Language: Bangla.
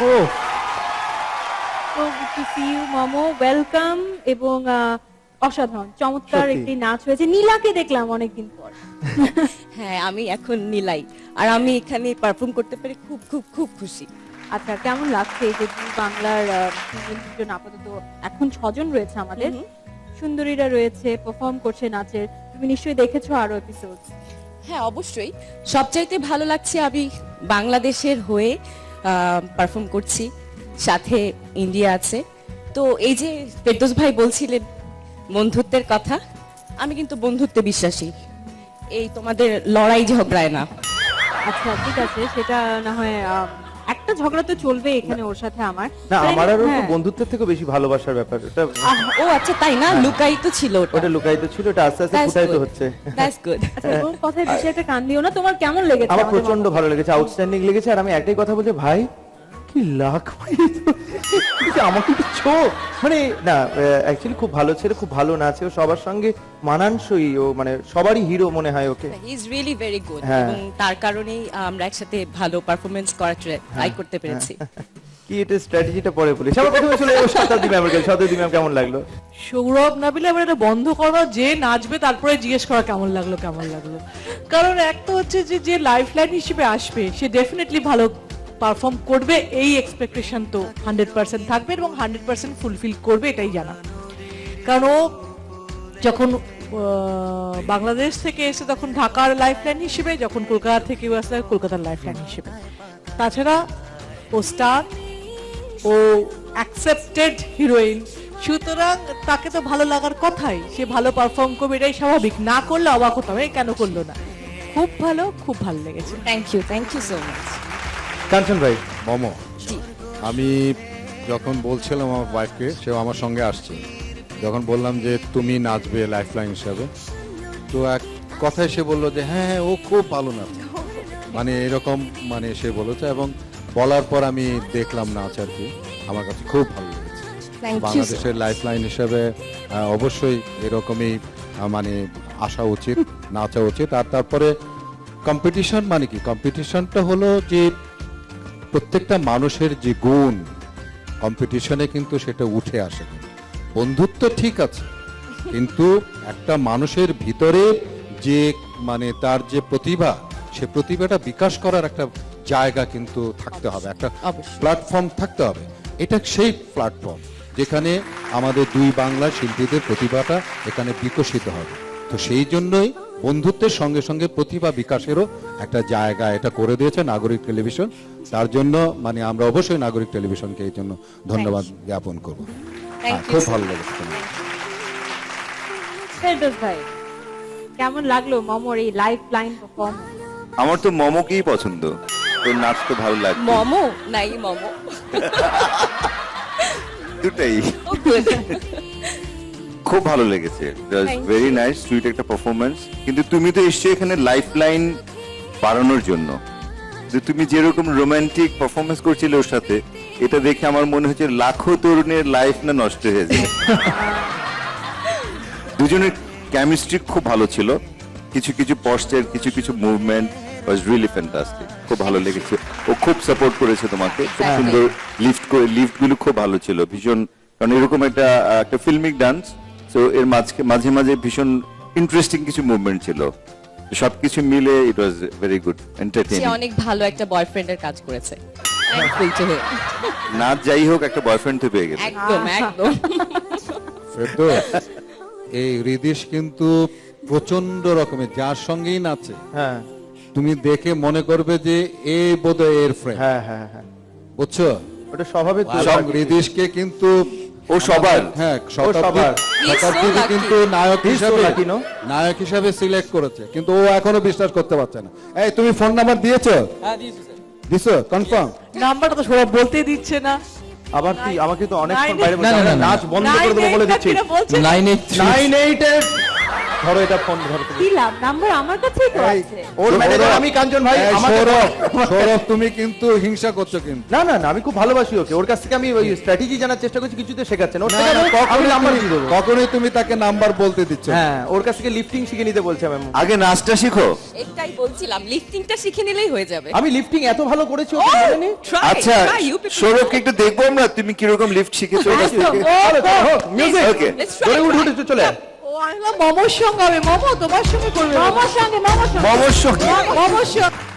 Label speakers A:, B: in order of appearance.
A: সি ইউ মোমো ওয়েলকাম এবং অসাধারণ চমৎকার একটি নাচ হয়েছে। নীলাকে দেখলাম অনেকদিন পর।
B: হ্যাঁ আমি এখন নিলাই। আর আমি এখানে পারফর্ম করতে পেরে খুব খুব খুব খুশি।
A: আচ্ছা কেমন লাগছে এই যে বাংলার তিনজন আপাতত এখন ছজন রয়েছে আমাদের। সুন্দরীরা রয়েছে পারফর্ম করছে নাচের। তুমি নিশ্চয়ই দেখেছ আরও এপিসোড
B: হ্যাঁ অবশ্যই। সবচাইতে ভালো লাগছে আমি বাংলাদেশের হয়ে পারফর্ম করছি, সাথে ইন্ডিয়া আছে। তো এই যে ফেরদৌস ভাই বলছিলেন বন্ধুত্বের কথা, আমি কিন্তু বন্ধুত্বে বিশ্বাসী। এই তোমাদের লড়াই ঝগড়ায় না।
A: আচ্ছা ঠিক আছে, সেটা না হয় একটা ঝগড়া তো চলবে এখানে ওর সাথে আমার।
C: না আমার আর তো
A: হ্যাঁ।
C: বন্ধুত্বের থেকে বেশি ভালোবাসার ব্যাপার। এটা
B: ও আচ্ছা তাই না? লুকাই তো ছিল
C: ওটা। ওটা লুকায়িত ছিল এটা আস্তে আস্তে ফুটায়িত হচ্ছে।
B: দ্যাটস গুড
A: আচ্ছা কোন কথায় বেশি একটা কান দিও না তোমার কেমন লেগেছে
C: আমার প্রচণ্ড ভালো লেগেছে আউটস্ট্যান্ডিং লেগেছে আর আমি একটাই কথা বলতে ভাই কি লাখ আমাকে একটু ছো মানে না অ্যাকচুয়ালি খুব ভালো ছেলে খুব ভালো নাচে ও সবার সঙ্গে মানানসই ও মানে সবারই হিরো মনে হয় ওকে।
B: He is really very good
C: হ্যাঁ।
B: এবং তার কারণেই আমরা একসাথে ভালো পারফরমেন্স করার
C: হ্যাঁ।
B: ট্রাই করতে পেরেছি।
C: কি এটা স্ট্র্যাটেজিটা পরে বলি সবার প্রথমে চলে যাব শতাব্দী ম্যামের কাছে শতাব্দী ম্যাম কেমন লাগল?
D: সৌরভ না পেলে এবার এটা বন্ধ করো যে নাচবে তারপরে জিজ্ঞেস করা কেমন লাগল কেমন লাগল। কারণ একটা হচ্ছে যে যে লাইফ লাইন হিসেবে আসবে সে ডেফিনেটলি ভালো পারফর্ম করবে এই এক্সপেকটেশন তো হান্ড্রেড পার্সেন্ট থাকবে এবং হান্ড্রেড পার্সেন্ট ফুলফিল করবে এটাই জানা। কারণ ও যখন বাংলাদেশ থেকে এসে তখন ঢাকার লাইফ লাইন হিসেবে, যখন কলকাতা থেকে আসে, কলকাতার লাইফ লাইন হিসেবে। তাছাড়া ও স্টার ও অ্যাকসেপ্টেড হিরোইন সুতরাং তাকে তো ভালো লাগার কথাই, সে ভালো পারফর্ম করবে এটাই স্বাভাবিক। না করলে অবাক হতাম কেন করল না? খুব ভালো খুব ভালো লেগেছে।
B: Thank you thank you so much
C: Kanchan ভাই।
E: মম আমি যখন বলছিলাম আমার ওয়াইফকে সেও আমার সঙ্গে আসছে। যখন বললাম যে তুমি নাচবে লাইফ লাইন হিসাবে তো এক কথায় সে বলল যে হ্যাঁ হ্যাঁ ও খুব ভালো নাচে। মানে এরকম মানে সে বলেছে এবং বলার পর আমি দেখলাম নাচ আর কি। আমার কাছে খুব ভালো লেগেছে। বাংলাদেশের লাইফ লাইন হিসাবে অবশ্যই এরকমই মানে আসা উচিত নাচা উচিত। আর তারপরে কম্পিটিশন মানে কি? কম্পিটিশনটা হলো যে প্রত্যেকটা মানুষের যে গুণ কম্পিটিশনে কিন্তু সেটা উঠে আসে বন্ধুত্ব ঠিক আছে কিন্তু একটা মানুষের ভিতরে যে মানে তার যে প্রতিভা সে প্রতিভাটা বিকাশ করার একটা জায়গা কিন্তু থাকতে হবে একটা প্ল্যাটফর্ম থাকতে হবে। এটা সেই প্ল্যাটফর্ম যেখানে আমাদের দুই বাংলা শিল্পীদের প্রতিভাটা এখানে বিকশিত হবে। তো সেই জন্যই বন্ধুত্বের সঙ্গে সঙ্গে প্রতিভা বিকাশেরও একটা জায়গা এটা করে দিয়েছে নাগরিক টেলিভিশন। তার জন্য মানে আমরা অবশ্যই নাগরিক টেলিভিশনকে এই জন্য ধন্যবাদ জ্ঞাপন করব। হ্যাঁ, খুব ভালো লেগেছে
A: ভাই কেমন লাগল মমোর এই লাইফ লাইন
F: আমার তো মোমোকেই পছন্দ তোর নাচ তো ভালো লাগে
B: মোমো? নাই মোমো।
F: দুটাই। খুব ভালো লেগেছে। ভেরি নাইস সুইট একটা পারফরমেন্স কিন্তু তুমি তো এসছো এখানে লাইফ লাইন বাড়ানোর জন্য। যে তুমি যেরকম রোমান্টিক পারফরমেন্স করছিলে ওর সাথে এটা দেখে আমার মনে হচ্ছে লাখো তরুণের লাইফ না নষ্ট হয়ে যায়। দুজনের কেমিস্ট্রি খুব ভালো ছিল। কিছু কিছু পস্টের কিছু কিছু মুভমেন্ট ওয়াজ রিয়েলি ফ্যান্টাস্টিক খুব ভালো লেগেছে। ও খুব সাপোর্ট করেছে তোমাকে। খুব সুন্দর লিফট করে লিফটগুলো খুব ভালো ছিল। ভীষণ কারণ এরকম একটা একটা ফিল্মিক ডান্স তো এর মাঝে মাঝে মাঝে ভীষণ ইন্টারেস্টিং কিছু মুভমেন্ট ছিল। সবকিছু মিলে it was very good entertaining সে
B: অনেক ভালো একটা বয়ফ্রেন্ডের কাজ করেছে। him.
F: যাই হোক একটা বয়ফ্রেন্ড তো পেয়ে গেছে।
B: একদম একদম।
E: ফেরদৌস, এই হৃদিশ কিন্তু প্রচণ্ড রকমের যার সঙ্গেই নাচে।
C: হ্যাঁ।
E: তুমি দেখে মনে করবে যে এ বোধহয় এর ফ্রেন্ড
C: হ্যাঁ হ্যাঁ হ্যাঁ।
E: বুঝছ?
C: ওটা স্বভাবের তো
E: সব হৃদিশকে কিন্তু
F: ও সবার।
E: হ্যাঁ
C: সবার।
E: শতাব্দীকে কিন্তু নায়ক হিসাবে নায়ক হিসাবে সিলেক্ট করেছে কিন্তু ও এখনও বিশ্বাস করতে পারছে না। এই তুমি ফোন নাম্বার দিয়েছ? দিছো? কনফার্ম
D: নাম্বারটা তো সবাই বলতেই দিচ্ছে না।
C: আবার কি আমাকে তো অনেকক্ষণ
D: Nine
C: বাইরে। নাচ বন্ধ করে দেবো বলে দিচ্ছি।
G: নাইন এইট
C: নাইন এইট ধরো এটা ফোন ধরো তুমি।
A: দিলাম নাম্বার আমার কাছেই তো আছে।
C: ওর ম্যানেজার আমি কাঞ্চন ভাই
E: সৌরভ সৌরভ তুমি কিন্তু হিংসা করছ কিন্তু।
C: না না না আমি খুব ভালোবাসি ওকে। ওর কাছ থেকে আমি ওই স্ট্র্যাটেজি জানার চেষ্টা করছি কিছুতে শেখাচ্ছেন। ওর থেকে আমি- নাম্বার দিয়ে দেবো।
E: কখনোই তুমি তাকে নাম্বার বলতে দিচ্ছ
C: হ্যাঁ ওর কাছ থেকে লিফটিং শিখে নিতে বলছে আমি
F: আগে নাচটা শিখো।
B: এটাই বলছিলাম লিফটিংটা শিখে নিলেই হয়ে যাবে।
C: আমি লিফটিং এত ভালো করেছি ওকে
F: আচ্ছা
B: try, you people
F: সৌরভকে একটু দেখব আমরা তুমি কীরকম লিফট শিখেছো ওর কাছ থেকে
C: মিউজিক
F: ওকে
C: ধরে উঠে উঠে চলে।
D: ও আমি ভাবলাম সঙ্গে হবে। মোমো তোমার সঙ্গে করবে।
A: মমর সঙ্গে মমর সঙ্গে।
F: মমর সঙ্গে।
D: মমর সঙ্গে।